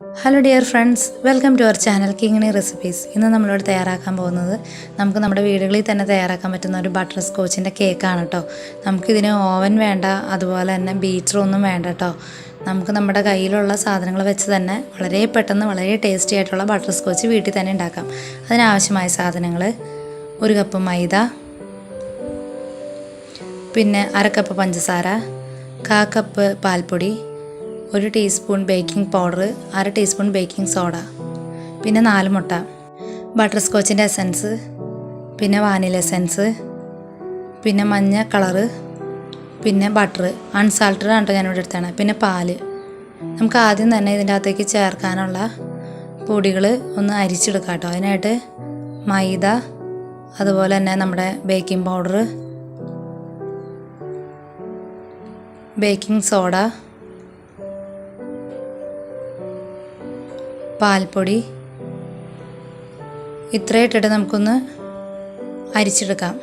Hello dear friends welcome to our channel Kingini recipes ഇന്ന് നമ്മളിവിടെ തയ്യാറാക്കാൻ പോകുന്നത് നമുക്ക് നമ്മുടെ വീടുകളിൽ തന്നെ തയ്യാറാക്കാൻ പറ്റുന്ന ഒരു ബട്ടർ സ്കോച്ചിന്റെ കേക്കാണ് കേട്ടോ നമുക്കിതിന് ഓവൻ വേണ്ട അതുപോലെ തന്നെ ബീറ്ററൊന്നും വേണ്ട കേട്ടോ നമുക്ക് നമ്മുടെ കയ്യിലുള്ള സാധനങ്ങൾ വെച്ച് തന്നെ വളരെ പെട്ടെന്ന് വളരെ ടേസ്റ്റി ആയിട്ടുള്ള ബട്ടർ സ്കോച്ച് വീട്ടിൽ തന്നെ ഉണ്ടാക്കാം. അതിനാവശ്യമായ സാധനങ്ങൾ ഒരു കപ്പ് മൈദ പിന്നെ അര കപ്പ് പഞ്ചസാര കാ കപ്പ് പാൽപ്പൊടി ഒരു ടീസ്പൂൺ ബേക്കിംഗ് പൗഡർ അര ടീസ്പൂൺ ബേക്കിംഗ് സോഡ പിന്നെ നാല് മുട്ട ബട്ടർ സ്കോച്ചിന്റെ എസൻസ് പിന്നെ വാനില എസൻസ് പിന്നെ മഞ്ഞ കളറ് പിന്നെ ബട്ടർ അൺസാൾട്ടഡ് ആണ് ഞാനിവിടെ എടുത്താണ് പിന്നെ പാൽ. നമുക്ക് ആദ്യം തന്നെ ഇതിന്റെ അകത്തേക്ക് ചേർക്കാനുള്ള പൊടികൾ ഒന്ന് അരിച്ചെടുക്കാം കേട്ടോ അതിനായിട്ട് മൈദ അതുപോലെ തന്നെ നമ്മുടെ ബേക്കിംഗ് പൗഡർ ബേക്കിംഗ് സോഡ പാൽപ്പൊടി. ഇത്രയും ഇട്ടിട്ട് നമുക്കൊന്ന് അരിച്ചെടുക്കാം.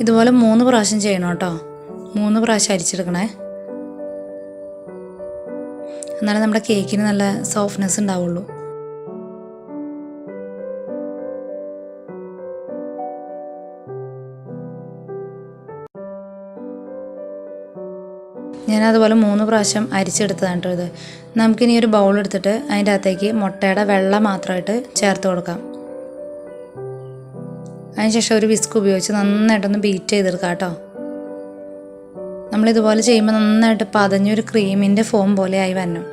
ഇതുപോലെ മൂന്ന് പ്രാവശ്യം ചെയ്യണം കേട്ടോ. മൂന്ന് പ്രാവശ്യം അരിച്ചെടുക്കണേ. എന്നാലേ നമ്മുടെ കേക്കിന് നല്ല സോഫ്റ്റ്നെസ് ഉണ്ടാവുള്ളൂ. അതുപോലെ മൂന്ന് പ്രാവശ്യം അരിച്ചെടുത്തതാണ് കേട്ടോ ഇത്. നമുക്കിനി ഒരു ബൗൾ എടുത്തിട്ട് അതിന്റെ അകത്തേക്ക് മുട്ടയുടെ വെള്ളം മാത്രമായിട്ട് ചേർത്ത് കൊടുക്കാം. അതിനുശേഷം ഒരു വിസ്ക് ഉപയോഗിച്ച് നന്നായിട്ടൊന്ന് ബീറ്റ് ചെയ്തെടുക്കാം കേട്ടോ. നമ്മളിതുപോലെ ചെയ്യുമ്പോൾ നന്നായിട്ട് പതഞ്ഞൊരു ക്രീമിന്റെ ഫോം പോലെ ആയി വരണം.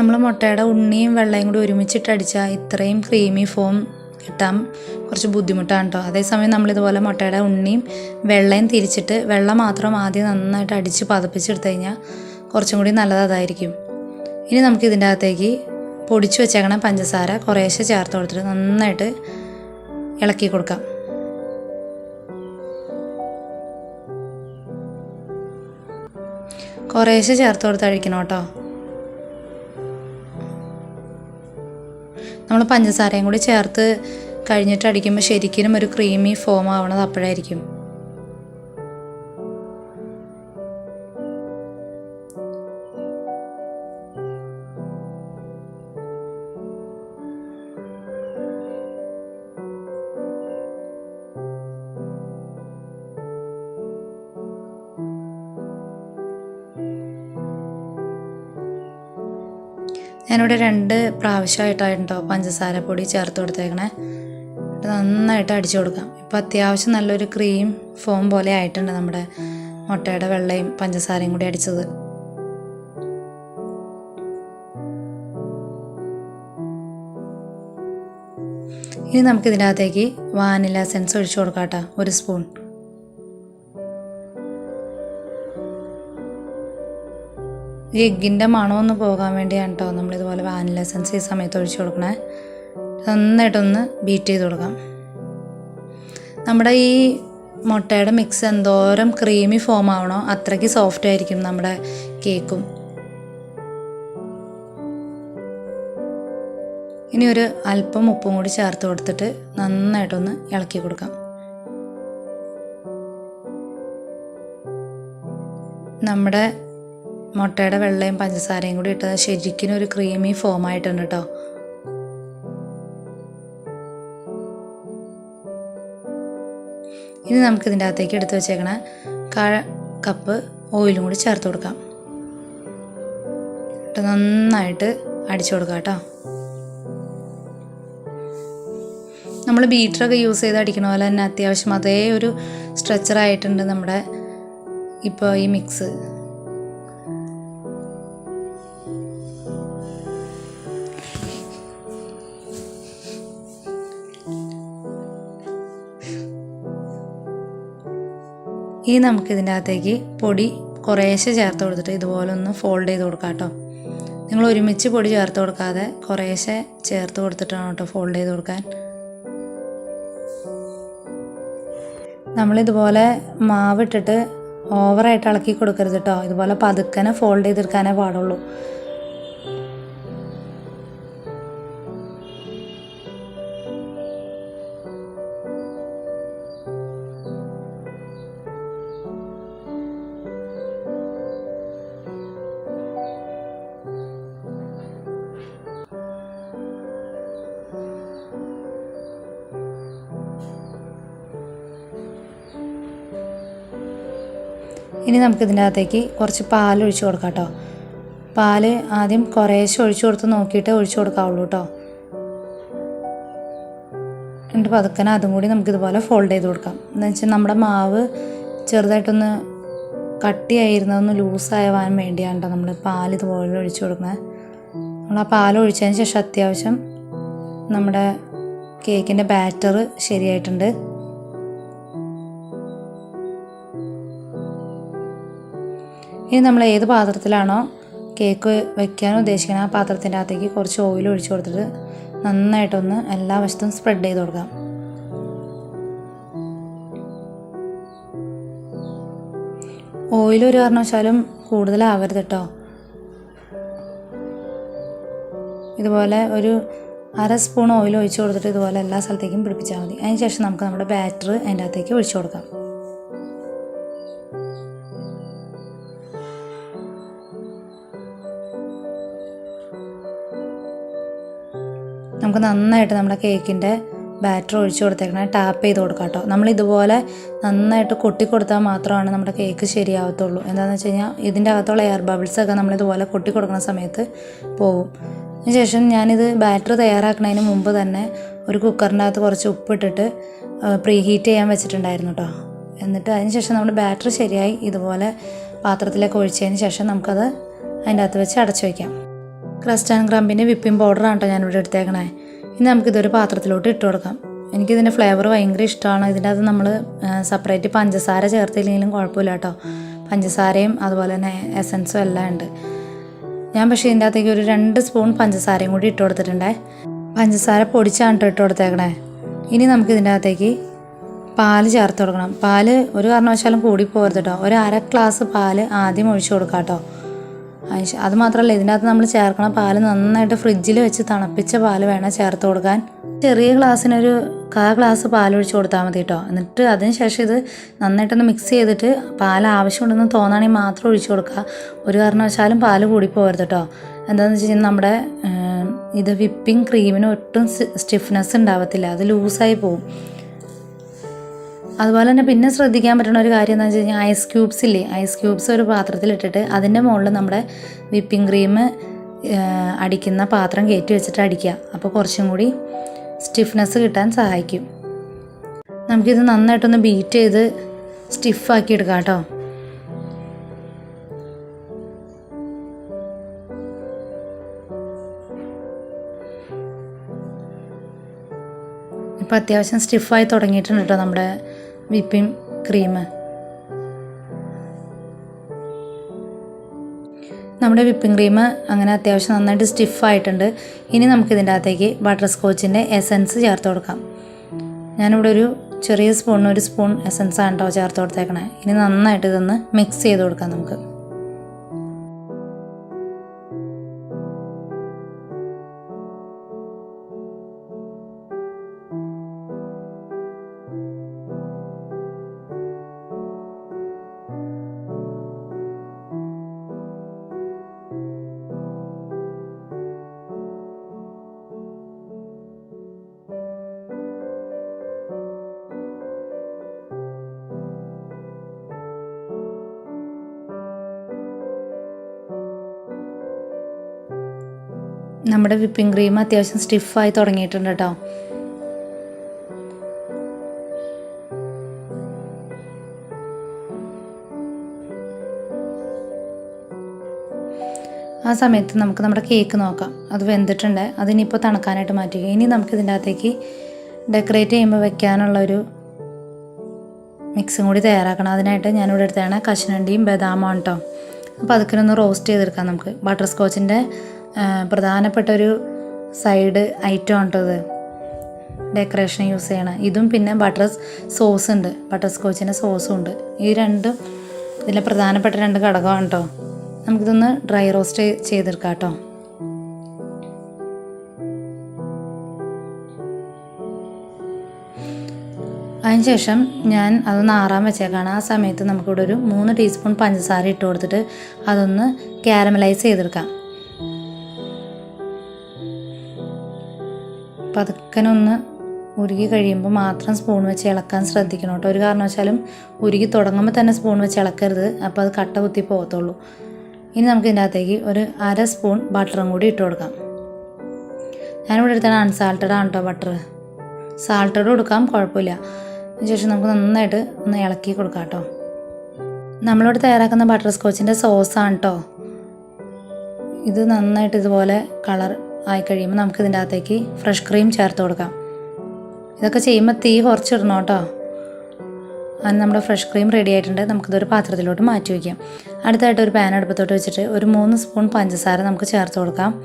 നമ്മൾ മുട്ടയുടെ ഉണ്ണിയും വെള്ളയും കൂടി ഒരുമിച്ചിട്ട് അടിച്ചാൽ ഇത്രയും ക്രീമി ഫോം കിട്ടാൻ കുറച്ച് ബുദ്ധിമുട്ടാണ് കേട്ടോ അതേസമയം നമ്മളിതുപോലെ മുട്ടയുടെ ഉണ്ണിയും വെള്ളയും തിരിച്ചിട്ട് വെള്ളം മാത്രം ആദ്യം നന്നായിട്ട് അടിച്ച് പതപ്പിച്ചെടുത്ത് കഴിഞ്ഞാൽ കുറച്ചും കൂടി നല്ലത് അതായിരിക്കും. ഇനി നമുക്ക് ഇതിന്റെ അകത്തേക്ക് പൊടിച്ചു വെച്ചേക്കണ പഞ്ചസാര കുറേശ്ശെ ചേർത്ത് കൊടുത്തിട്ട് നന്നായിട്ട് ഇളക്കി കൊടുക്കാം. കുറേശ്ശെ ചേർത്ത് കൊടുത്ത് അഴിക്കണം കേട്ടോ നമ്മൾ പഞ്ചസാരയും കൂടി ചേർത്ത് കഴിഞ്ഞിട്ട് അടിക്കുമ്പോൾ ശരിക്കും ഒരു ക്രീമി ഫോം ആവണത് അപ്പോഴായിരിക്കും. ഞാനിവിടെ രണ്ട് പ്രാവശ്യമായിട്ടായിട്ടോ പഞ്ചസാര പൊടി ചേർത്ത് കൊടുത്തേക്കണേ. നന്നായിട്ട് അടിച്ചു കൊടുക്കാം. ഇപ്പം അത്യാവശ്യം നല്ലൊരു ക്രീം ഫോം പോലെ ആയിട്ടുണ്ട് നമ്മുടെ മുട്ടയുടെ വെള്ളയും പഞ്ചസാരയും കൂടി അടിച്ചത്. ഇനി നമുക്കിതിനകത്തേക്ക് വാനില സെൻസ് ഒഴിച്ചു കൊടുക്കാം കേട്ടോ. ഒരു സ്പൂൺ ഈ എഗ്ഗിന്റെ മണമൊന്ന് പോകാൻ വേണ്ടിയാണ് കേട്ടോ നമ്മളിതുപോലെ വാനില എസൻസ് ഈ സമയത്ത് ഒഴിച്ചു കൊടുക്കണേ. നന്നായിട്ടൊന്ന് ബീറ്റ് ചെയ്ത് കൊടുക്കാം. നമ്മുടെ ഈ മുട്ടയുടെ മിക്സ് എന്തോരം ക്രീമി ഫോം ആവണോ അത്രയ്ക്ക് സോഫ്റ്റ് ആയിരിക്കും നമ്മുടെ കേക്കും ഇനി ഒരു അല്പം ഉപ്പും കൂടി ചേർത്ത് കൊടുത്തിട്ട് നന്നായിട്ടൊന്ന് ഇളക്കി കൊടുക്കാം. നമ്മുടെ മുട്ടയുടെ വെള്ളയും പഞ്ചസാരയും കൂടി ഇട്ടത്. ശരിക്കും ഒരു ക്രീമി ഫോം ആയിട്ടുണ്ട് കേട്ടോ ഇനി നമുക്ക് ഇതിന്റെ അകത്തേക്ക് എടുത്ത് വെച്ചേക്കണ കപ്പ് ഓയിലും കൂടി ചേർത്ത് കൊടുക്കാം. എന്നിട്ട് നന്നായിട്ട് അടിച്ചു കൊടുക്കാം കേട്ടോ നമ്മൾ ബീറ്ററൊക്കെ യൂസ് ചെയ്ത് അടിക്കണ പോലെ തന്നെ അത്യാവശ്യം അതേ ഒരു സ്ട്രെച്ചറായിട്ടുണ്ട് നമ്മുടെ ഇപ്പോൾ ഈ മിക്സ് ഇനി നമുക്ക് ഇതിന്റെ അകത്തേക്ക് പൊടി കുറേശ്ശെ ചേർത്ത് കൊടുത്തിട്ട് ഇതുപോലെ ഒന്ന് ഫോൾഡ് ചെയ്ത് കൊടുക്കാം കേട്ടോ. നിങ്ങൾ ഒരുമിച്ച് പൊടി ചേർത്ത് കൊടുക്കാതെ കുറേശ്ശെ ചേർത്ത് കൊടുത്തിട്ടാണ് കേട്ടോ ഫോൾഡ് ചെയ്ത് കൊടുക്കാൻ. നമ്മളിതുപോലെ മാവിട്ടിട്ട് ഓവറായിട്ട് ഇളക്കി കൊടുക്കരുത് കേട്ടോ. ഇതുപോലെ പതുക്കനെ ഫോൾഡ് ചെയ്തെടുക്കാനേ പാടുള്ളൂ. ഇനി നമുക്കിതിന്റെ അകത്തേക്ക് കുറച്ച് പാൽ ഒഴിച്ചു കൊടുക്കാം കേട്ടോ പാൽ ആദ്യം കുറേശ്ശെ ഒഴിച്ചു കൊടുത്ത് നോക്കിയിട്ട് ഒഴിച്ചു കൊടുക്കാവുള്ളൂ കേട്ടോ എന്നിട്ട് പതുക്കനെ അതും കൂടി നമുക്കിതുപോലെ ഫോൾഡ് ചെയ്ത് കൊടുക്കാം. എന്ന് വെച്ചാൽ നമ്മുടെ മാവ് ചെറുതായിട്ടൊന്ന് കട്ടിയായിരുന്നതൊന്ന് ലൂസായവാൻ വേണ്ടിയാണ് കേട്ടോ നമ്മൾ പാൽ ഇതുപോലെ ഒഴിച്ചു കൊടുക്കുന്നത് നമ്മൾ ആ പാൽ ഒഴിച്ചതിന് ശേഷം അത്യാവശ്യം നമ്മുടെ കേക്കിന്റെ ബാറ്റർ ശരിയായിട്ടുണ്ട്. ഇനി നമ്മൾ ഏത് പാത്രത്തിലാണോ കേക്ക് വെക്കാൻ ഉദ്ദേശിക്കുന്നത് ആ പാത്രത്തിന്റെ അകത്തേക്ക് കുറച്ച് ഓയിൽ ഒഴിച്ചു കൊടുത്തിട്ട് നന്നായിട്ടൊന്ന് എല്ലാ വശത്തും സ്പ്രെഡ് ചെയ്ത് കൊടുക്കാം. ഓയിൽ ഒരു കാരണവശാലും കൂടുതലാവരുത് കേട്ടോ ഇതുപോലെ ഒരു അര സ്പൂൺ ഓയിൽ ഒഴിച്ചു കൊടുത്തിട്ട് ഇതുപോലെ എല്ലാ സ്ഥലത്തേക്കും പിടിപ്പിച്ചാൽ മതി. അതിന് ശേഷം നമുക്ക് നമ്മുടെ ബാറ്റർ അതിന്റെ അകത്തേക്ക് ഒഴിച്ചു കൊടുക്കാം. നമുക്ക് നന്നായിട്ട് നമ്മുടെ കേക്കിന്റെ ബാറ്റർ ഒഴിച്ചു കൊടുത്തേക്കണം. ടാപ്പ് ചെയ്ത് കൊടുക്കാം കേട്ടോ. നമ്മൾ ഇതുപോലെ നന്നായിട്ട് കൊട്ടി കൊടുത്താൽ മാത്രമാണ് നമ്മുടെ കേക്ക് ശരിയാവത്തുള്ളൂ. എന്താണെന്ന് വെച്ച് കഴിഞ്ഞാൽ ഇതിന്റെ അകത്തുള്ള എയർ ബബിൾസൊക്കെ നമ്മളിതുപോലെ കൊട്ടി കൊടുക്കുന്ന സമയത്ത് പോകും അതിനുശേഷം ഞാനിത് ബാറ്റർ തയ്യാറാക്കുന്നതിന് മുമ്പ് തന്നെ ഒരു കുക്കറിന്റെ അകത്ത് കുറച്ച് ഉപ്പിട്ടിട്ട് പ്രീ ഹീറ്റ് ചെയ്യാൻ വെച്ചിട്ടുണ്ടായിരുന്നു കേട്ടോ. എന്നിട്ട് അതിന് ശേഷം നമ്മുടെ ബാറ്റർ ശരിയായി ഇതുപോലെ പാത്രത്തിലേക്ക് ഒഴിച്ചതിന് ശേഷം നമുക്കത് അതിന്റെ അകത്ത് വെച്ച് അടച്ചു വയ്ക്കാം ക്രസ്റ്റ് ആൻഡ് ക്രംബിന്റെ വിപ്പിംഗ് പൗഡറാണ് കേട്ടോ ഞാനിവിടെ എടുത്തേക്കണേ. ഇനി നമുക്കിതൊരു പാത്രത്തിലോട്ട് ഇട്ട് കൊടുക്കാം. എനിക്കിതിന്റെ ഫ്ലേവർ ഭയങ്കര ഇഷ്ടമാണ്. ഇതിന്റെ അത് നമ്മൾ സെപ്പറേറ്റ് പഞ്ചസാര ചേർത്തില്ലെങ്കിലും കുഴപ്പമില്ല കേട്ടോ. പഞ്ചസാരയും അതുപോലെ തന്നെ എസൻസും എല്ലാം ഉണ്ട്. ഞാൻ പക്ഷേ ഇതിന്റെ അകത്തേക്ക് ഒരു രണ്ട് സ്പൂൺ പഞ്ചസാരയും കൂടി ഇട്ട് കൊടുത്തിട്ടുണ്ടേ. പഞ്ചസാര പൊടിച്ചാണ് കേട്ടോ ഇട്ട് കൊടുത്തേക്കണേ. ഇനി നമുക്ക് ഇതിന്റെ അകത്തേക്ക് പാൽ ചേർത്ത് കൊടുക്കണം. പാൽ ഒരു കാരണവശാലും കൂടി പോകരുത് കേട്ടോ. ഒരു അര ഗ്ലാസ് പാൽ ആദ്യം ഒഴിച്ചു കൊടുക്കാം കേട്ടോ. അത് മാത്രമല്ല ഇതിനകത്ത് നമ്മൾ ചേർക്കണ പാൽ നന്നായിട്ട് ഫ്രിഡ്ജിൽ വെച്ച് തണുപ്പിച്ച പാൽ വേണം ചേർത്ത് കൊടുക്കാൻ. ചെറിയ ഗ്ലാസ്സിനൊരു കാ ഗ്ലാസ് പാൽ ഒഴിച്ച് കൊടുത്താൽ മതി കേട്ടോ എന്നിട്ട് അതിന് ശേഷം ഇത് നന്നായിട്ടൊന്ന് മിക്സ് ചെയ്തിട്ട് പാൽ ആവശ്യമുണ്ടെന്ന് തോന്നുകയാണെങ്കിൽ മാത്രം ഒഴിച്ചു കൊടുക്കുക. ഒരു കാരണവശാലും പാൽ കൂടിപ്പോകരുത് കേട്ടോ എന്താണെന്ന് വെച്ച് കഴിഞ്ഞാൽ നമ്മുടെ ഇത് വിപ്പിംഗ് ക്രീമിന് ഒട്ടും സ്റ്റിഫ്നെസ് ഉണ്ടാവത്തില്ല. അത് ലൂസായി പോവും. അതുപോലെ തന്നെ പിന്നെ ശ്രദ്ധിക്കാൻ പറ്റുന്ന ഒരു കാര്യം എന്ന് വെച്ച് കഴിഞ്ഞാൽ ഐസ് ക്യൂബ്സ് ഇല്ലേ? ഐസ് ക്യൂബ്സ് ഒരു പാത്രത്തിലിട്ടിട്ട് അതിന്റെ മുകളിൽ നമ്മുടെ വിപ്പിംഗ് ക്രീം അടിക്കുന്ന പാത്രം കയറ്റി വെച്ചിട്ട് അടിക്കുക. അപ്പോൾ കുറച്ചും കൂടി സ്റ്റിഫ്നെസ് കിട്ടാൻ സഹായിക്കും. നമുക്കിത് നന്നായിട്ടൊന്ന് ബീറ്റ് ചെയ്ത് സ്റ്റിഫാക്കി എടുക്കാം കേട്ടോ. ഇപ്പോൾ അത്യാവശ്യം സ്റ്റിഫായി തുടങ്ങിയിട്ടുണ്ട് കേട്ടോ നമ്മുടെ വിപ്പിംഗ് ക്രീം. നമ്മുടെ വിപ്പിംഗ് ക്രീം അങ്ങനെ അത്യാവശ്യം നന്നായിട്ട് സ്റ്റിഫായിട്ടുണ്ട് ഇനി നമുക്കിതിന്റെ അകത്തേക്ക് ബട്ടർ സ്കോച്ചിന്റെ എസൻസ് ചേർത്ത് കൊടുക്കാം. ഞാനിവിടെ ഒരു ചെറിയ സ്പൂണിന് ഒരു സ്പൂൺ എസൻസ് ആണ് കേട്ടോ ചേർത്ത് കൊടുത്തേക്കണേ. ഇനി നന്നായിട്ട് ഇതൊന്ന് മിക്സ് ചെയ്ത് കൊടുക്കാം നമുക്ക്. നമ്മുടെ വിപ്പിംഗ് ക്രീം അത്യാവശ്യം സ്റ്റിഫായി തുടങ്ങിയിട്ടുണ്ട് കേട്ടോ. ആ സമയത്ത് നമുക്ക് നമ്മുടെ കേക്ക് നോക്കാം. അത് വെന്തിട്ടുണ്ട്. അതിനിപ്പോൾ തണുക്കാനായിട്ട് മാറ്റുക ഇനി നമുക്ക് ഇതിന്റെ അകത്തേക്ക് ഡെക്കറേറ്റ് ചെയ്യുമ്പോൾ വെക്കാനുള്ള ഒരു മിക്സും കൂടി തയ്യാറാക്കണം. അതിനായിട്ട് ഞാൻ ഇവിടെ എടുത്താണ് കശുനണ്ടിയും ബദാമാണ് കേട്ടോ അപ്പോൾ അതൊക്കെ ഒന്ന് റോസ്റ്റ് ചെയ്തെടുക്കാം നമുക്ക്. ബട്ടർ സ്കോച്ചിന്റെ പ്രധാനപ്പെട്ട ഒരു സൈഡ് ഐറ്റം ഉണ്ടത് ഡെക്കറേഷൻ യൂസ് ചെയ്യണം. ഇതും പിന്നെ ബട്ടർ സോസ് ഉണ്ട്. ബട്ടർ സ്കോച്ചിന്റെ സോസും ഉണ്ട്. ഈ രണ്ടും ഇതിലെ പ്രധാനപ്പെട്ട രണ്ട് ഘടകമാണ് കേട്ടോ നമുക്കിതൊന്ന് ഡ്രൈ റോസ്റ്റ് ചെയ്തെടുക്കാം കേട്ടോ അതിനുശേഷം ഞാൻ അതൊന്ന് ആറാൻ വെച്ചേക്കാണ്. ആ സമയത്ത് നമുക്കിവിടെ ഒരു മൂന്ന് ടീസ്പൂൺ പഞ്ചസാര ഇട്ട് കൊടുത്തിട്ട് അതൊന്ന് ക്യാരമലൈസ് ചെയ്തെടുക്കാം. പതുക്കനൊന്ന് ഉരുകി കഴിയുമ്പോൾ മാത്രം സ്പൂൺ വെച്ച് ഇളക്കാൻ ശ്രദ്ധിക്കണം കേട്ടോ. ഒരു കാരണവശാലും ഉരുകി തുടങ്ങുമ്പോൾ തന്നെ സ്പൂൺ വെച്ച് ഇളക്കരുത്. അപ്പോൾ അത് കട്ട കുത്തി പോകത്തുള്ളൂ. ഇനി നമുക്ക് ഇതിന്റെ അകത്തേക്ക് ഒരു അര സ്പൂൺ ബട്ടറും കൂടി ഇട്ട് കൊടുക്കാം. ഞാനിവിടെ എടുത്താണ് അൺസാൾട്ടഡ് ആണ് കേട്ടോ ബട്ടർ സാൾട്ടഡ് കൊടുക്കാം കുഴപ്പമില്ല. അതിനുശേഷം നമുക്ക് നന്നായിട്ട് ഒന്ന് ഇളക്കി കൊടുക്കാം കേട്ടോ. നമ്മളിവിടെ തയ്യാറാക്കുന്ന ബട്ടർ സ്കോച്ചിന്റെ സോസാണ് കേട്ടോ. ഇത് നന്നായിട്ട് ഇതുപോലെ കളർ ആയി കഴിയുമ്പോൾ നമുക്ക് ഇതിന്റെ അകത്തേക്ക് ഫ്രഷ് ക്രീം ചേർത്ത് കൊടുക്കാം. ഇതൊക്കെ ചെയ്യുമ്പോൾ തീ കുറച്ചിടണം കേട്ടോ. അതിന് നമ്മുടെ ഫ്രഷ് ക്രീം റെഡി ആയിട്ടുണ്ട്. നമുക്കിതൊരു പാത്രത്തിലോട്ട് മാറ്റി വയ്ക്കാം അടുത്തായിട്ട് ഒരു പാൻ അടുപ്പത്തോട്ട് വെച്ചിട്ട് ഒരു മൂന്ന് സ്പൂൺ പഞ്ചസാര നമുക്ക് ചേർത്ത് കൊടുക്കാം.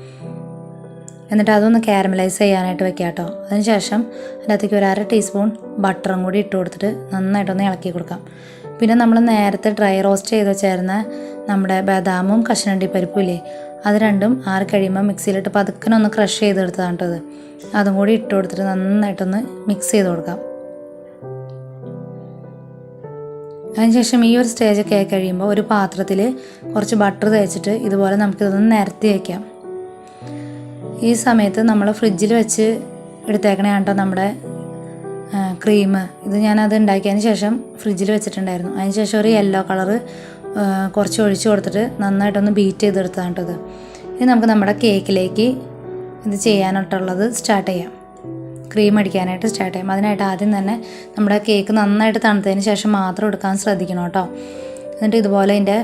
എന്നിട്ട് അതൊന്ന് കാരമലൈസ് ചെയ്യാനായിട്ട് വെക്കാം കേട്ടോ. അതിനുശേഷം അതിനകത്തേക്ക് ഒരു അര ടീസ്പൂൺ ബട്ടറും കൂടി ഇട്ട് കൊടുത്തിട്ട് നന്നായിട്ടൊന്ന് ഇളക്കി കൊടുക്കാം. പിന്നെ നമ്മൾ നേരത്തെ ഡ്രൈ റോസ്റ്റ് ചെയ്ത് വെച്ചായിരുന്ന നമ്മുടെ ബദാമും കശുനണ്ടി പരിപ്പും ഇല്ലേ അത് രണ്ടും ആറ് കഴിയുമ്പോൾ മിക്സിയിലിട്ട് പതുക്കനെ ഒന്ന് ക്രഷ് ചെയ്തെടുത്തതാണ് കേട്ടത് അതും. കൂടി ഇട്ട് കൊടുത്തിട്ട് നന്നായിട്ടൊന്ന് മിക്സ് ചെയ്ത് കൊടുക്കാം. അതിനുശേഷം ഈ ഒരു സ്റ്റേജൊക്കെ ആയി കഴിയുമ്പോൾ ഒരു പാത്രത്തിൽ കുറച്ച് ബട്ടർ തേച്ചിട്ട് ഇതുപോലെ നമുക്കിതൊന്ന് നിരത്തി വയ്ക്കാം ഈ സമയത്ത് നമ്മൾ ഫ്രിഡ്ജിൽ വെച്ച് എടുത്തേക്കണേ കേട്ടോ നമ്മുടെ ക്രീം ഇത് ഞാനത് ഉണ്ടാക്കിയതിന് ശേഷം ഫ്രിഡ്ജിൽ വെച്ചിട്ടുണ്ടായിരുന്നു. അതിന് ശേഷം ഒരു യെല്ലോ കളറ് കുറച്ച് ഒഴിച്ച് കൊടുത്തിട്ട് നന്നായിട്ടൊന്ന് ബീറ്റ് ഇത്. ഇനി നമുക്ക് നമ്മുടെ കേക്കിലേക്ക് ഇത് ചെയ്യാനായിട്ടുള്ളത് സ്റ്റാർട്ട് ചെയ്യാം. ക്രീം അടിക്കാനായിട്ട് സ്റ്റാർട്ട് ചെയ്യാം. അതിനായിട്ട് ആദ്യം തന്നെ നമ്മുടെ കേക്ക് നന്നായിട്ട് തണുത്തതിന് ശേഷം മാത്രം എടുക്കാൻ ശ്രദ്ധിക്കണം കേട്ടോ. എന്നിട്ട് ഇതുപോലെ അതിന്റെ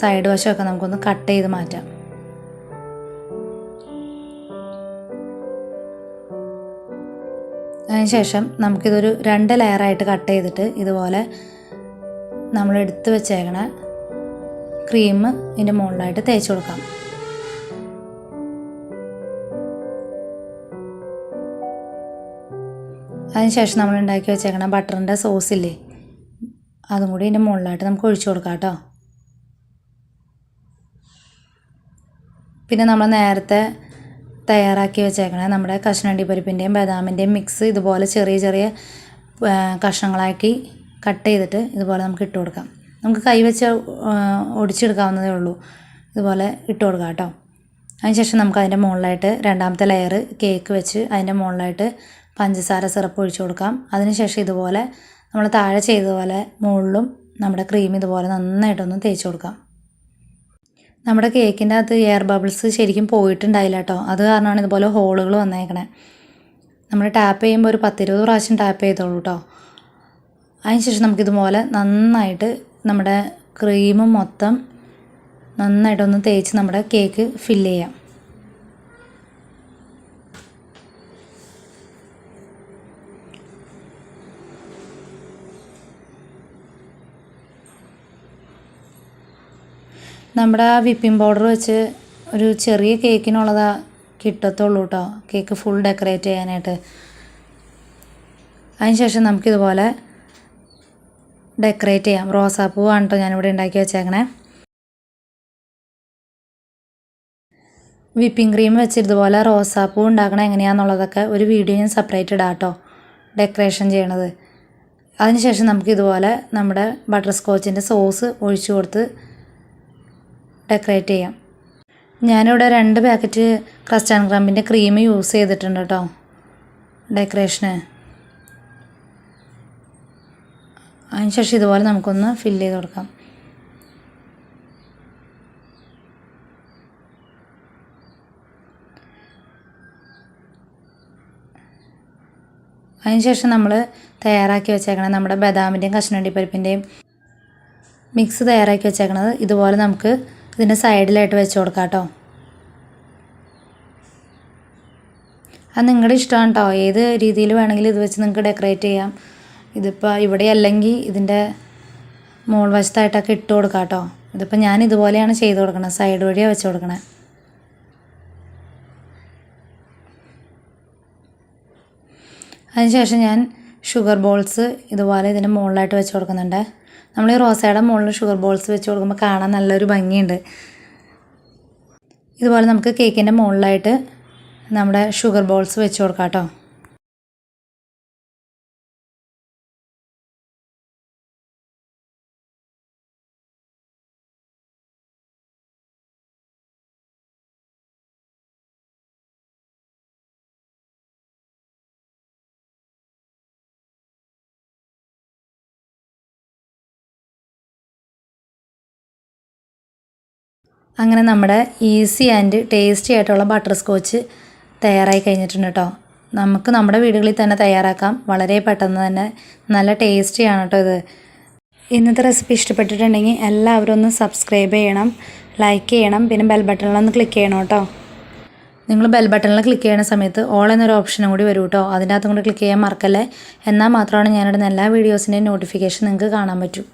സൈഡ് വശമൊക്കെ നമുക്കൊന്ന് കട്ട് ചെയ്ത് മാറ്റാം. അതിനുശേഷം നമുക്കിതൊരു രണ്ട് ലെയറായിട്ട് കട്ട് ചെയ്തിട്ട് ഇതുപോലെ നമ്മൾ എടുത്ത് വെച്ചേക്കണ ക്രീം ഇതിന്റെ മുകളിലായിട്ട് തേച്ച് കൊടുക്കാം. അതിനുശേഷം നമ്മൾ ഉണ്ടാക്കി വെച്ചേക്കണ ബട്ടറിന്റെ സോസ് ഇല്ലേ? അതും കൂടി ഇതിന്റെ മുകളിലായിട്ട് നമുക്ക് ഒഴിച്ചു കൊടുക്കാം കേട്ടോ. പിന്നെ നമ്മൾ നേരത്തെ തയ്യാറാക്കി വെച്ചേക്കണേ നമ്മുടെ കഷ്ണണ്ടി പരിപ്പിന്റെയും ബദാമിന്റെയും മിക്സ് ഇതുപോലെ ചെറിയ ചെറിയ കഷ്ണങ്ങളാക്കി കട്ട് ചെയ്തിട്ട് ഇതുപോലെ നമുക്ക് ഇട്ട് കൊടുക്കാം. നമുക്ക് കൈ വെച്ച് ഒടിച്ചെടുക്കാവുന്നതേ ഉള്ളൂ. ഇതുപോലെ ഇട്ട് കൊടുക്കാം കേട്ടോ. അതിനുശേഷം നമുക്ക് അതിന്റെ മുകളിലായിട്ട് രണ്ടാമത്തെ ലെയർ കേക്ക് വെച്ച് അതിന്റെ മുകളിലായിട്ട് പഞ്ചസാര സിറപ്പ് ഒഴിച്ചു കൊടുക്കാം. അതിനുശേഷം ഇതുപോലെ നമ്മൾ താഴെ ചെയ്തതുപോലെ മുകളിലും നമ്മുടെ ക്രീം ഇതുപോലെ നന്നായിട്ടൊന്ന് തേച്ച് കൊടുക്കാം. നമ്മുടെ കേക്കിന്റെ അകത്ത് എയർ ബബിൾസ് ശരിക്കും പോയിട്ടുണ്ടായില്ല കേട്ടോ. അത് കാരണമാണ് ഇതുപോലെ ഹോളുകൾ വന്നേക്കണേ. നമ്മൾ ടാപ്പ് ചെയ്യുമ്പോൾ ഒരു പത്തിരുപത് പ്രാവശ്യം ടാപ്പ് ചെയ്തോളൂ കേട്ടോ. അതിനുശേഷം നമുക്കിതുപോലെ നന്നായിട്ട് നമ്മുടെ ക്രീം മൊത്തം നന്നായിട്ടൊന്ന് തേച്ച് നമ്മുടെ കേക്ക് ഫില്ല് ചെയ്യാം. നമ്മുടെ ആ വിപ്പിംഗ് പൗഡർ വെച്ച് ഒരു ചെറിയ കേക്കിനുള്ളതാ കിട്ടത്തുള്ളൂ കേട്ടോ കേക്ക് ഫുൾ ഡെക്കറേറ്റ് ചെയ്യാനായിട്ട്. അതിനുശേഷം നമുക്കിതുപോലെ ഡെക്കറേറ്റ് ചെയ്യാം. റോസാപ്പൂവാണ് കേട്ടോ ഞാനിവിടെ ഉണ്ടാക്കി വെച്ചേക്കണേ. വിപ്പിംഗ് ക്രീം വെച്ചിതുപോലെ റോസാപ്പൂ ഉണ്ടാക്കണ എങ്ങനെയാണെന്നുള്ളതൊക്കെ ഒരു വീഡിയോ ഞാൻ സെപ്പറേറ്റ് ഇടാം കേട്ടോ. ഡെക്കറേഷൻ ചെയ്യണത്. അതിനുശേഷം നമുക്കിതുപോലെ നമ്മുടെ ബട്ടർ സ്കോച്ചിന്റെ സോസ് ഒഴിച്ചു കൊടുത്ത് ഡെക്കറേറ്റ് ചെയ്യാം. ഞാനിവിടെ രണ്ട് പാക്കറ്റ് ക്രസ്റ്റാൻ ക്രമ്പിന്റെ ക്രീം യൂസ് ചെയ്തിട്ടുണ്ട് കേട്ടോ. ഡെക്കറേഷന് അതിനുശേഷം ഇതുപോലെ നമുക്കൊന്ന് ഫില്ല് ചെയ്ത് കൊടുക്കാം. അതിനുശേഷം നമ്മൾ തയ്യാറാക്കി വെച്ചേക്കണം നമ്മുടെ ബദാമിന്റെയും കഷ്ണണ്ടിപ്പരിപ്പിന്റെയും പരിപ്പിന്റെയും മിക്സ് തയ്യാറാക്കി വെച്ചേക്കണത് ഇതുപോലെ നമുക്ക് ഇതിന്റെ സൈഡിലായിട്ട് വെച്ച് കൊടുക്കാം കേട്ടോ അത് നിങ്ങളുടെ ഇഷ്ടമാണ് കേട്ടോ ഏത് രീതിയിൽ വേണമെങ്കിലും ഇത് വെച്ച് നിങ്ങൾക്ക് ഡെക്കറേറ്റ് ചെയ്യാം. ഇതിപ്പോൾ ഇവിടെ അല്ലെങ്കിൽ ഇതിന്റെ മോൾ വശത്തായിട്ടൊക്കെ ഇട്ട് കൊടുക്കാം കേട്ടോ ഇതിപ്പോൾ ഞാൻ ഇതുപോലെയാണ് ചെയ്ത് കൊടുക്കണത് സൈഡ് വഴിയാണ് വെച്ച് കൊടുക്കണേ. അതിനുശേഷം ഞാൻ ഷുഗർ ബോൾസ് ഇതുപോലെ ഇതിന്റെ മുകളിലായിട്ട് വെച്ച് കൊടുക്കുന്നുണ്ട്. നമ്മൾ ഈ റോസയുടെ മുകളിൽ ഷുഗർ ബോൾസ് വെച്ച് കൊടുക്കുമ്പോൾ കാണാൻ നല്ലൊരു ഭംഗിയുണ്ട്. ഇതുപോലെ നമുക്ക് കേക്കിന്റെ മുകളിലായിട്ട് നമ്മുടെ ഷുഗർ ബോൾസ് വെച്ച് കൊടുക്കാം കേട്ടോ അങ്ങനെ നമ്മുടെ ഈസി ആൻഡ് ടേസ്റ്റി ആയിട്ടുള്ള ബട്ടർ സ്കോച്ച് തയ്യാറായി കഴിഞ്ഞിട്ടുണ്ട് കേട്ടോ. നമുക്ക് നമ്മുടെ വീടുകളിൽ തന്നെ തയ്യാറാക്കാം. വളരെ പെട്ടെന്ന് തന്നെ നല്ല ടേസ്റ്റിയാണ് കേട്ടോ ഇത്. ഇന്നത്തെ റെസിപ്പി ഇഷ്ടപ്പെട്ടിട്ടുണ്ടെങ്കിൽ എല്ലാവരും ഒന്ന് സബ്സ്ക്രൈബ് ചെയ്യണം ലൈക്ക് ചെയ്യണം പിന്നെ ബെൽ ബട്ടണിലൊന്ന് ക്ലിക്ക് ചെയ്യണം കേട്ടോ. നിങ്ങൾ ബെൽ ബട്ടണിൽ ക്ലിക്ക് ചെയ്യുന്ന സമയത്ത് ഓൾ എന്നൊരു ഓപ്ഷനും കൂടി വരും കേട്ടോ. അതിന്റെ അകത്തും കൂടി ക്ലിക്ക് ചെയ്യാൻ മറക്കല്ലേ? എന്നാൽ മാത്രമാണ് ഞാനിടുന്ന എല്ലാ വീഡിയോസിന്റെയും നോട്ടിഫിക്കേഷൻ നിങ്ങൾക്ക് കാണാൻ പറ്റൂ.